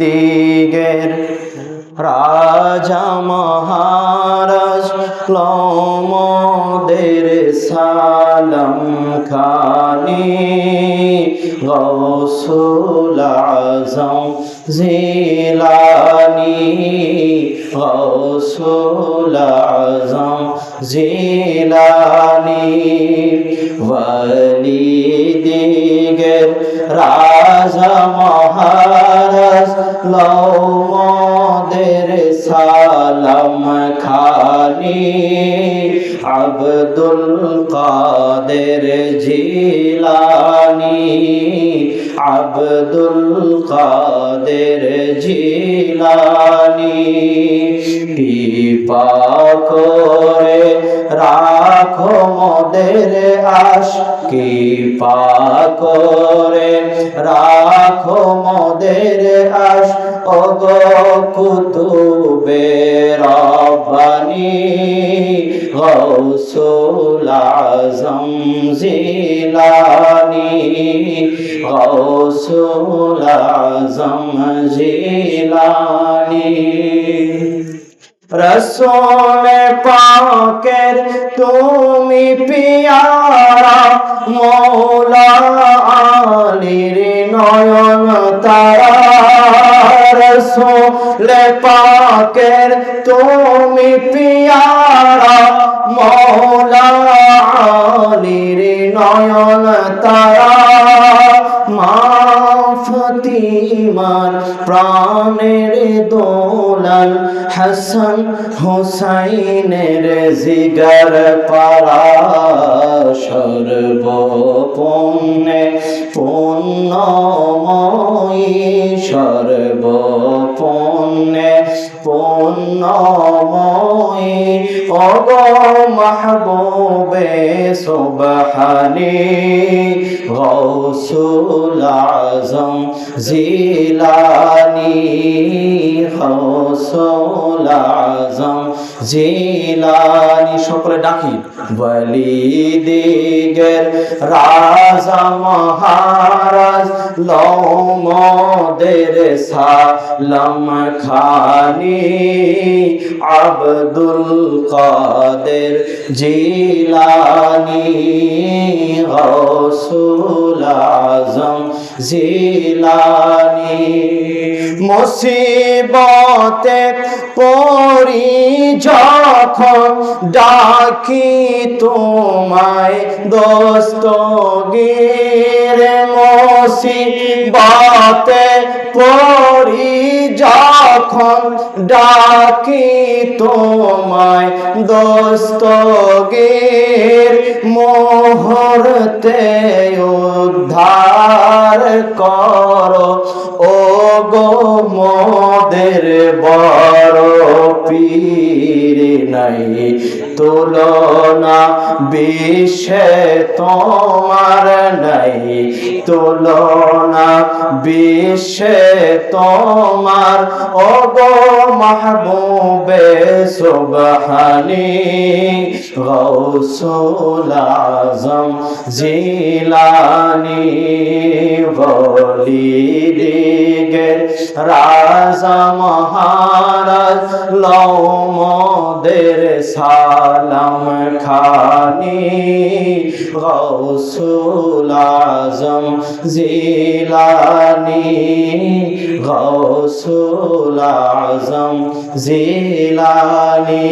দিগের রাজা মহারাজ লমদের সালাম খানি গৌসুল জিলানি গৌসুল জিলানি ওয়ালি রাজা মহারাজ লৌমদের সালাম খানি। আব্দুল কাদের জিলানি। আব্দুল কাদের জিলানি। কৃপা করে রাখো মোদের আশ। কৃপা করে রাখো মোদের আশ। ওগো কুতুবে রব্বানি, গৌসুল আজম জিলানি, গৌসুল আজম জিলানি। রসোল পাকের তুমি পিয়ারা, মৌলা আলীর নয়ন তারা। রসোল পাকের তুমি পিয়ারা, মৌলা আলীর নয়ন তারা। মা ফতিমার প্রাণের দোলাল হাসান হুসাইনের জিগার পারা সর্বপণ্যে পণ্যময়ী সর্বপণ্যে পুণ্যময়ী অগ মাহবুবে সুবহানি গৌসুল আজম জিলানি গৌসুল আজম জিলানি সকলে ডাকি। বলি দিগের রাজা মহারাজ লৌমদের সালাম খানি আব্দুল কাদের জিলানি গৌসুল আজম, জিলানি। মুসিবতে পরি যখন ডাকি তোমায় দোস্ত গির মুসিবতে পরি যখন ডাকি তোমায় দোস্ত গির মোহরতে উদ্ধার করো ও গো মোদের বড় পীর নাই তুলনা বিশ্বে তোমার নাই তুলনা বিশ্বে তোমার ও মাহবুবে সুবহানি গৌসুল আজম জিলানি বলি দিগের রাজা মহারাজ লৌমদের সালাম খানি। গৌসুল আজম জিলানি গৌসুল আজম জিলানি।